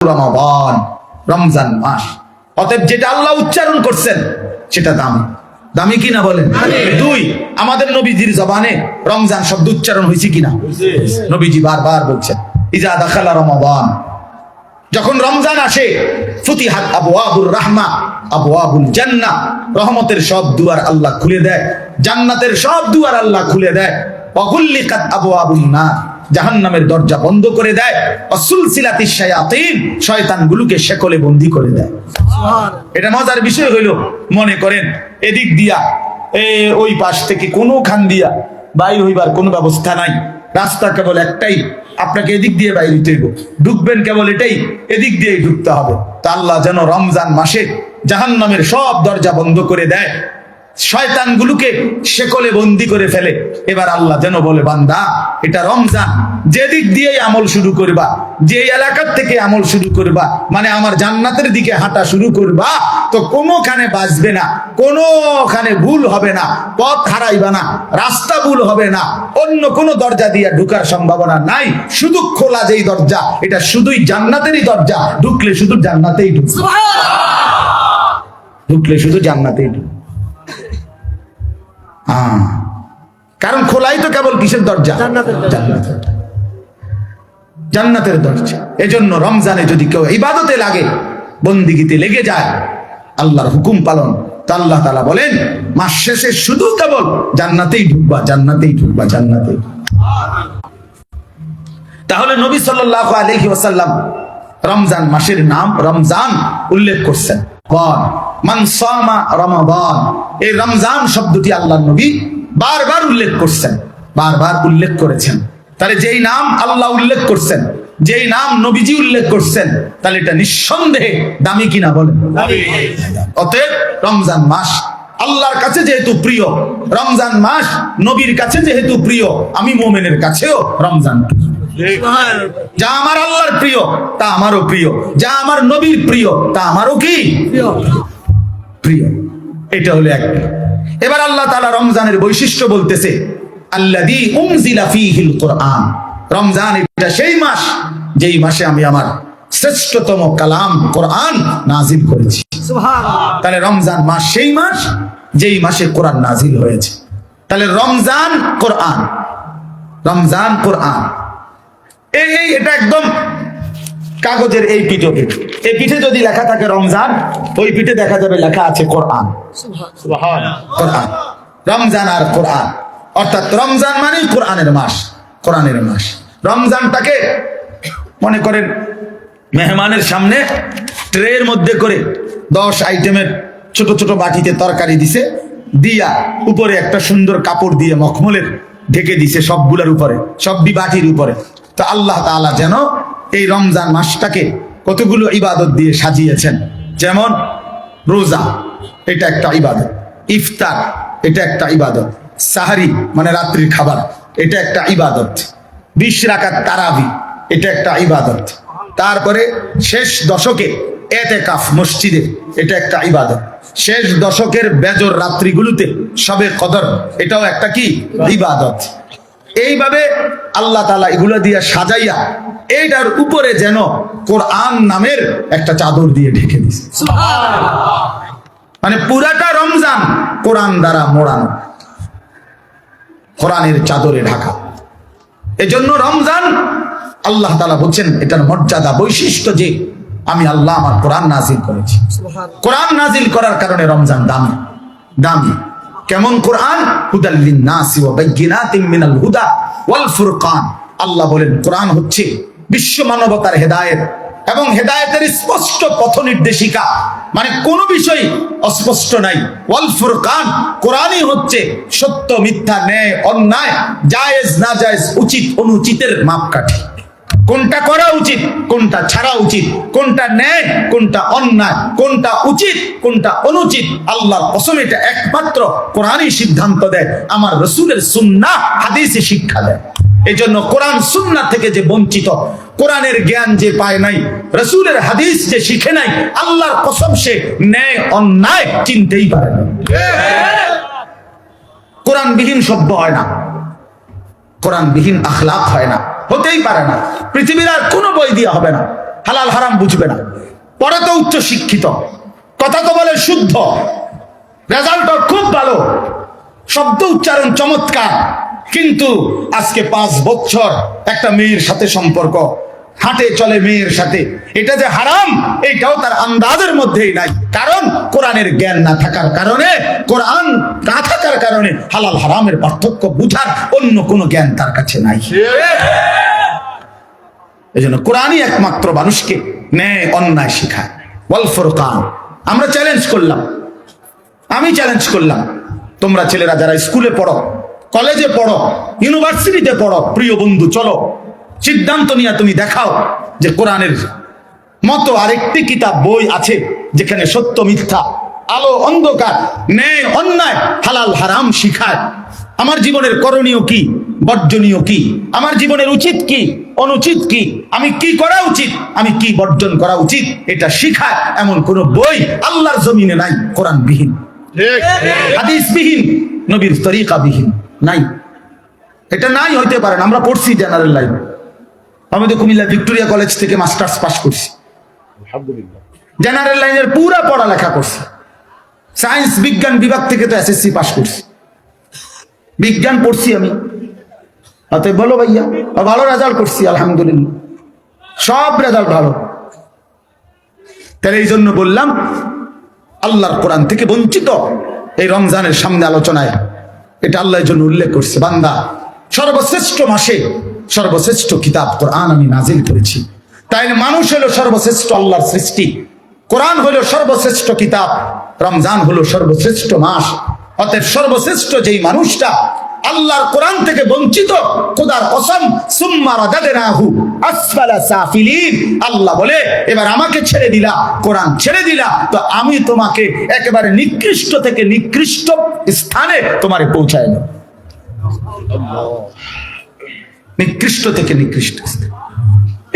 রমাবান রমজান মাস। অতএব যেটা আল্লাহ উচ্চারণ করছেন সেটা দামি। দামি কিনা বলেন? দুই আমাদের নবীজির জবানে রমজান শব্দ উচ্চারণ হয়েছে কিনা নবীজি বারবার বলছেন ইজা দাখালা রমাবান যখন রমজান আসে ফুতিহাত আবু আবুর রাহমা আবু আবুল জান্না রহমতের সব দুয়ার আল্লাহ খুলে দেয় জান্নাতের সব দুয়ার আল্লাহ খুলে দেয়। অগুল্লিকাত আবু আবুল না জাহান্নামের দরজা বন্ধ করে দেয়। অসুল সিলাতি শায়াতিন শয়তানগুলোকে শেকলে বন্দি করে দেয়। এটা মজার বিষয় হইল মনে করেন এদিক দিয়া এ ওই পাশ থেকে কোনো খান দিয়া বাইর হইবার কোনো ব্যবস্থা নাই। রাস্তা কেবল একটাই আপনাকে এদিক দিয়ে বাইরে হইতে হইব। ঢুকবেন কেবল এটাই এদিক দিয়েই ঢুকতে হবে। তা আল্লাহ যেন রমজান মাসে জাহান্নামের সব দরজা বন্ধ করে দেয়। শয়তানগুলোকে শেকলে বন্দি করে ফেলে। এবার আল্লাহ যেন বলে বান্দা এটা রমজান। যেদিক দিয়েই আমল শুরু করবা যে এলাকার থেকে আমল শুরু করবা মানে আমার জান্নাতের দিকে হাঁটা শুরু করবা তো কোনোখানে বাঁচবে না কোনোখানে ভুল হবে না পথ হারাইবা না রাস্তা ভুল হবে না অন্য কোনো দরজা দিয়ে ঢুকার সম্ভাবনা নাই। শুধু খোলা যেই দরজা এটা শুধুই জান্নাতেরই দরজা। ঢুকলে শুধু জান্নাতেই ঢুকবে। ঢুকলে শুধু জান্নাতেই ঢুকবে। হ্যাঁ। কারণ খোলাই তো কেবল কিসের দরজা জান্নাতের দরজা। জান্নাতের দরজা। এজন্য রমজানে যদি কেউ ইবাদতে লাগে বন্দিগিতে লেগে যায় আল্লাহর হুকুম পালন তা আল্লাহ তালা বলেন মাস শেষে শুধু কেবল জান্নাতেই ঢুকবা জান্নাতেই ঢুকবা জান্নাতেই তাহলে নবী সাল্লাহ আলহি রমজান মাসের নাম রমজান উল্লেখ করছেন বন মান সামা রমাবান এই রমজান শব্দটি আল্লাহ নবী বারবার উল্লেখ করছেন বারবার উল্লেখ করেছেন। তাহলে যেই নাম আল্লাহ উল্লেখ করছেন যেই নাম নবীজি উল্লেখ করছেন তাহলে এটা নিঃসন্দেহে দামি কিনা বলেন? অতএব রমজান মাস আল্লাহর কাছে যেহেতু প্রিয় রমজান মাস নবীর কাছে যেহেতু প্রিয় আমি মোমেনের কাছেও রমজান যা আমার আল্লাহর প্রিয় তা আমারও প্রিয়। যা আমার নবীর প্রিয় তা আমারও কি? প্রিয় এটা হলো এক এবার আল্লাহ তাআলা রমজানের বৈশিষ্ট্য বলতেছে ফীহিল কোরআন। রমজান এটা সেই মাস যেই মাসে আমি আমার শ্রেষ্ঠতম কালাম কোরআন নাজিল করেছি। তাহলে রমজান মাস সেই মাস যেই মাসে কোরআন নাজিল হয়েছে। তাহলে রমজান কোরআন রমজান কোরআন। এই এটা একদম কাগজের এই পিঠে। এই পিঠে যদি লেখা থাকে রমজান ওই পিঠে দেখা যাবে লেখা আছে কোরআন। কোরআন। রমজান আর কোরআন। অর্থাৎ রমজান মানেই কোরআনের মাস কোরআনের মাস। রমজানটাকে মনে করেন মেহমানের সামনে ট্রের মধ্যে করে দশ আইটেমের ছোট ছোট বাটিতে তরকারি দিছে দিয়া উপরে একটা সুন্দর কাপড় দিয়ে মখমলের ঢেকে দিছে সবগুলোর উপরে সব বাটির উপরে। তো আল্লাহ তাআলা যেন এই রমজান মাসটাকে কতগুলো ইবাদত দিয়ে সাজিয়েছেন? যেমন রোজা, এটা একটা ইবাদত। ইফতার, এটা একটা ইবাদত। সাহারি মানে রাত্রির খাবার, এটা একটা ইবাদত। বিশ রাখার তারাবি, এটা একটা ইবাদত। তারপরে শেষ দশকে এতে কাফ মসজিদে, এটা একটা ইবাদত। শেষ দশকের বেজর রাত্রিগুলোতে সবে কদর, এটাও একটা কি? ইবাদত। এইভাবে আল্লাহ তালা এগুলো দিয়ে সাজাইয়া এইটার উপরে যেন কোরআন নামের একটা চাদর দিয়ে ঢেকে দিছে মানে পুরাটা রমজান কোরআন দ্বারা মোড়ানো। কোরআনের চাদরে ঢাকা। এজন্য রমজান আল্লাহ তালা বলছেন এটার মর্যাদা বৈশিষ্ট্য যে আমি আল্লাহ আমার কোরআন নাজিল করেছি। কোরআন নাজিল করার কারণে রমজান দামি। দামি। কেমন কোরআন? হুদাল্লিন নাসি ওয়া বাইয়িনাতিন মিনাল হুদা ওয়াল ফুরকান। আল্লাহ বলেন কোরআন হচ্ছে বিশ্ব মানবতার হেদায়েত এবং হেদায়েতের স্পষ্ট পথ নির্দেশিকা মানে কোনো বিষয় অস্পষ্ট নাই। ওয়াল ফুরকান, কোরআনই হচ্ছে সত্য, মিথ্যা, ন্যায়, অন্যায়, জায়েজ না জায়েজ উচিত, অনুচিতের মাপকাঠি। কোনটা করা উচিত, কোনটা ছাড়া উচিত, কোনটা ন্যায়, কোনটা অন্যায়, কোনটা উচিত, কোনটা অনুচিত, আল্লাহর একমাত্র কোরআনই সিদ্ধান্ত দেয়, আমার রসুলের সুন্নাহ হাদিসে শিক্ষা দেয়। এই জন্য কোরআন সুন্নাহ থেকে যে বঞ্চিত, কোরআনের জ্ঞান যে পায় নাই, রসুলের হাদিস যে শিখে নাই, আল্লাহর কসম সে ন্যায় অন্যায় চিনতেই পারে না। কোরআনবিহীন সভ্য হয় না। কোরআনবিহীন আখলাক হয় না। হতেই পারে না। পৃথিবীর আর কোনো বই দিয়ে হবে না। হালাল হারাম বুঝবে না। পরে তো উচ্চ শিক্ষিত। কথা তো বলে শুদ্ধ। রেজাল্টও খুব ভালো। শব্দ উচ্চারণ চমৎকার। কিন্তু আজকে পাঁচ বছর একটা মেয়ের সাথে সম্পর্ক। হাটে চলে মেয়ের সাথে। এটা যে হারাম, এটাও তার আন্দাজের মধ্যেই নাই। কারণ কোরআনের জ্ঞান না থাকার কারণে, কোরআন না থাকার কারণে হালাল হারামের পার্থক্য বুঝার অন্য কোনো জ্ঞান তার কাছে নাই। এই জন্য কোরআনই একমাত্র মানুষকে ন্যায়, অন্যায় শেখায়। ওয়াল ফুরকান। আমরা চ্যালেঞ্জ করলাম। আমি চ্যালেঞ্জ করলাম। তোমরা ছেলেরা যারা স্কুলে পড়ো কলেজে পড়ো ইউনিভার্সিটিতে পড়ো প্রিয় বন্ধু চলো। সিদ্ধান্ত নিয়ে তুমি দেখাও যে কোরআনের মতো আরেকটি কিতাব বই আছে যেখানে সত্য মিথ্যা আলো অন্ধকার ন্যায় অন্যায় হালাল হারাম শিখায়। আমার জীবনের করণীয় কি? বর্জনীয় কি? আমার জীবনের উচিত কি? অনুচিত কি? আমি কি করা উচিত? আমি কি বর্জন করা উচিত? এটা শিখায় এমন কোন বই আল্লাহর জমিনে নাই কোরআন বিহীন হাদিস বিহীন নবীর তরিকা বিহীন নাই। এটা নাই হইতে পারে না আমরা পড়ছি জেনারেল লাইন আমি তো কুমিল্লা ভিক্টোরিয়া কলেজ থেকে মাস্টার্স পাস করছি। জেনারেল লাইনের পুরা পড়ালেখা করছি। সায়েন্স বিজ্ঞান বিভাগ থেকে তো এসএসসি পাস করছি। বিজ্ঞান পড়ছি আমি। অতএব বলো ভাইয়া ভালো রেজাল্ট করছি আলহামদুলিল্লাহ। সব রেজাল্ট ভালো। তাহলে এই জন্য বললাম আল্লাহর কোরআন থেকে বঞ্চিত এই রমজানের সামনে আলোচনায়। এটা আল্লাহর জন্য উল্লেখ করছে, বান্দা। সর্বশ্রেষ্ঠ মাসে, সর্বশ্রেষ্ঠ কিতাব কোরআন আমি নাজিল করেছি। তাই মানুষ হলো সর্বশ্রেষ্ঠ আল্লাহর সৃষ্টি। কোরআন হলো সর্বশ্রেষ্ঠ কিতাব, রমজান হলো সর্বশ্রেষ্ঠ মাস। অতএব সর্বশ্রেষ্ঠ যেই মানুষটা আল্লাহর কোরআন থেকে বঞ্চিত। খোদার কসম, সুম্মা রাদাদনাহু আসফালা সাফিলিন। আল্লাহ বলে, এবার আমাকে ছেড়ে দিলা, কোরআন ছেড়ে দিলা, তো আমি তোমাকে একেবারে নিকৃষ্ট থেকে নিকৃষ্ট স্থানে তোমারে পৌঁছায় দেব। নিকৃষ্ট থেকে নিকৃষ্ট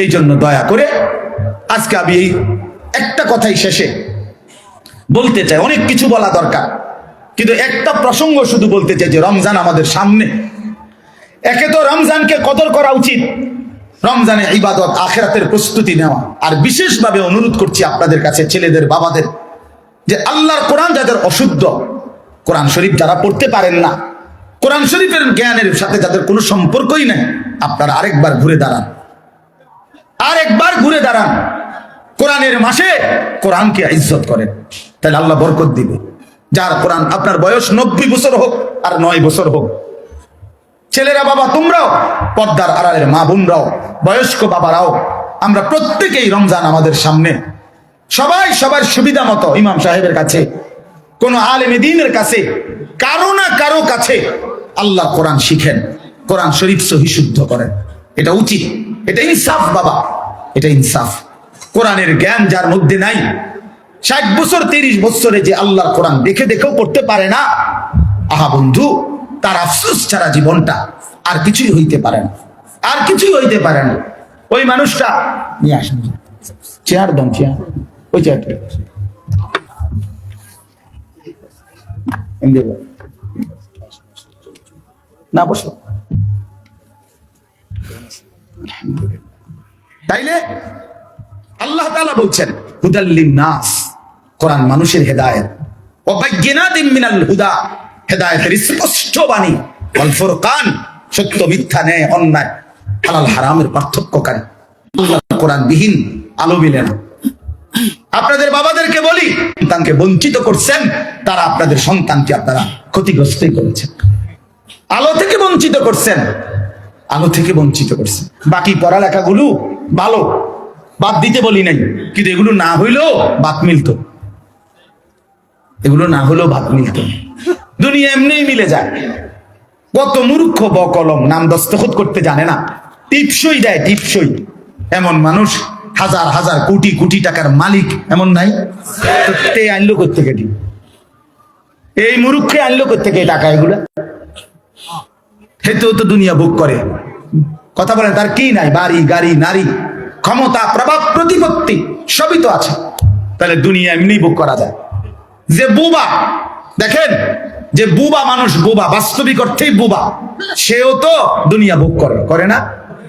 এই জন্য দয়া করে আজকে আমি এই একটা কথাই শেষে বলতে চাই। অনেক কিছু বলা দরকার। কিন্তু একটা প্রসঙ্গ শুধু বলতে চাই যে রমজান আমাদের সামনে। একে তো রমজানকে কদর করা উচিত। রমজানে ইবাদত, আখেরাতের প্রস্তুতি নেওয়া। আর বিশেষভাবে অনুরোধ করছি আপনাদের কাছে, ছেলেদের, বাবাদের, যে আল্লাহর কোরআন যাদের অশুদ্ধ, কোরআন শরীফ যারা পড়তে পারেন না, কোরআন শরীফের জ্ঞানের সাথে যাদের কোনো সম্পর্কই নাই, আপনারা আরেকবার ঘুরে দাঁড়ান। আরেকবার ঘুরে দাঁড়ান। কোরআনের মাসে কোরআনকে ইজ্জত করেন। তাহলে আল্লাহ বরকত দিবে। যার কোরআন আপনার বয়স নব্বই বছর হোক আর নয় বছর হোক। ছেলেরা বাবা, তোমরাও, পর্দার আড়ালের মা বোনরাও, বয়স্ক বাবারাও, আমরা প্রত্যেকেই রমজান আমাদের সামনে। সবাই সবার সুবিধা মতো ইমাম সাহেবের কাছে, কোন আলেমে দিনের কাছে, কারও না কারও কাছে আল্লাহ কোরআন শিখেন, কোরআন শরীফ সহি শুদ্ধ করেন। এটা উচিত। এটা ইনসাফ বাবা। এটা ইনসাফ। কোরআনের জ্ঞান যার মধ্যে নাই ষাট বছর, তিরিশ বছরে যে আল্লাহর কোরআন দেখে দেখেও পড়তে পারে না, আহা বন্ধু, তার আফসোস ছাড়া জীবনটা আর কিছুই হইতে পারে না। আর কিছুই হইতে পারে না। ওই মানুষটা, নিয়ে আসেন। চেয়ার দম চেয়ার। ওই চেয়ারটা না, বসো। তাইলে আল্লাহ তাআলা বলছেন হুদাল্লিন নাস কোরআন মানুষের হেদায়েত। মিনাল হুদা, হেদায়েতের স্পষ্ট বাণী। আলো মিলে আপনাদের বাবাদেরকে বলি, সন্তানকে বঞ্চিত করছেন, তারা আপনাদের সন্তানকে আপনারা ক্ষতিগ্রস্তই করেছেন। আলো থেকে বঞ্চিত করছেন, আলো থেকে বঞ্চিত করছেন। বাকি পড়ালেখাগুলো ভালো, বাদ দিতে বলি নাই, কিন্তু এগুলো না হইলেও বাদ মিলতো। এগুলো না হলেও বাদ মিলতো। দুনিয়া এমনি মিলে যায়। কত মূর্খ বকলম নাম দস্তখত করতে জানে না। টিপসই দেয়, টিপসই। এমন মানুষ, হাজার হাজার, কোটি কোটি টাকার মালিক এমন নাই। আনলো কোথেকে টিপ? এই মুরুক্ষে আনলো কোথেকে টাকা এগুলা? হেতেও তো দুনিয়া ভোগ করে। কথা বলেন, তার কি নাই? বাড়ি, গাড়ি, নারী, ক্ষমতা, প্রভাব, প্রতিপত্তি, সবই তো আছে। তাহলে দুনিয়া এমনি ভোগ করা যায়। যে বুবা, দেখেন, যে বুবা মানুষ বুবা, বাস্তবিক অর্থেই বুবা। সেও তো দুনিয়া ভোগ করে করে না?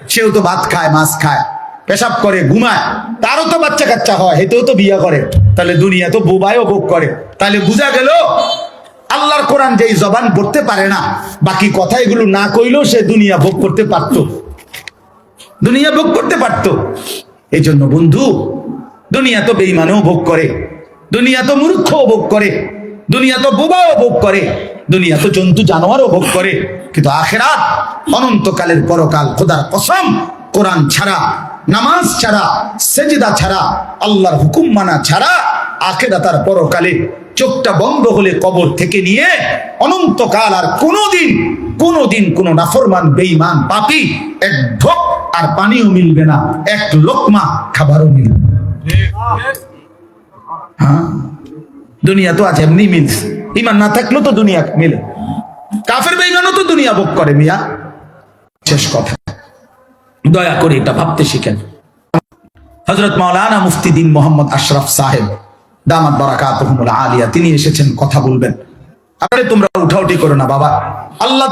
সেও তো ভাত খায়, মাছ খায়, পেশাব করে, ঘুমায়। তারও তো বাচ্চা কাচ্চা হয় হেতেও তো বিয়ে করে। তাহলে দুনিয়া তো বোবায়ও ভোগ করে। তাহলে বুঝা গেল, আল্লাহর কোরআন যেই জবান করতে পারে না, বাকি কথা এগুলো না কইলেও সে দুনিয়া ভোগ করতে পারতো। দুনিয়া ভোগ করতে পারতো। এই জন্য বন্ধু, দুনিয়া তো বেইমানেও ভোগ করে। দুনিয়া তো মূর্খ ভোগ করে, দুনিয়া তো বোবাও ভোগ করে, দুনিয়া তো জন্তু জানোয়ারও ভোগ করে কিন্তু আখেরাত, অনন্তকালের পরকাল খোদার কসম, কোরআন ছাড়া, নামাজ ছাড়া, সেজদা ছাড়া, আল্লাহর হুকুম মানা ছাড়া আখেরাতার পরকালে চোখটা বন্ধ হলে কবর থেকে নিয়ে অনন্তকাল আর কোনোদিন কোনোদিন কোনো নাফরমান, বেঈমান, পাপি, এক ঢোক আর পানিও মিলবে না, এক লোকমা খাবারও মিলবে না। হ্যাঁ? দুনিয়া তো আজ এমনি মিলছে ইমান না থাকলেও তো দুনিয়া মিলে। কাফের বেঈমানও তো দুনিয়া ভোগ করে, মিয়া। শেষ কথা। দয়া করে এটা ভাবতে শিখেন। হজরত মাওলানা মুফতি দিন মোহাম্মদ আশরাফ সাহেব, দামাত বারাকাতুহুমুল আলিয়া, তিনি এসেছেন, কথা বলবেন। আরে তোমরা উঠাউটি করো না, বাবা। আল্লাহ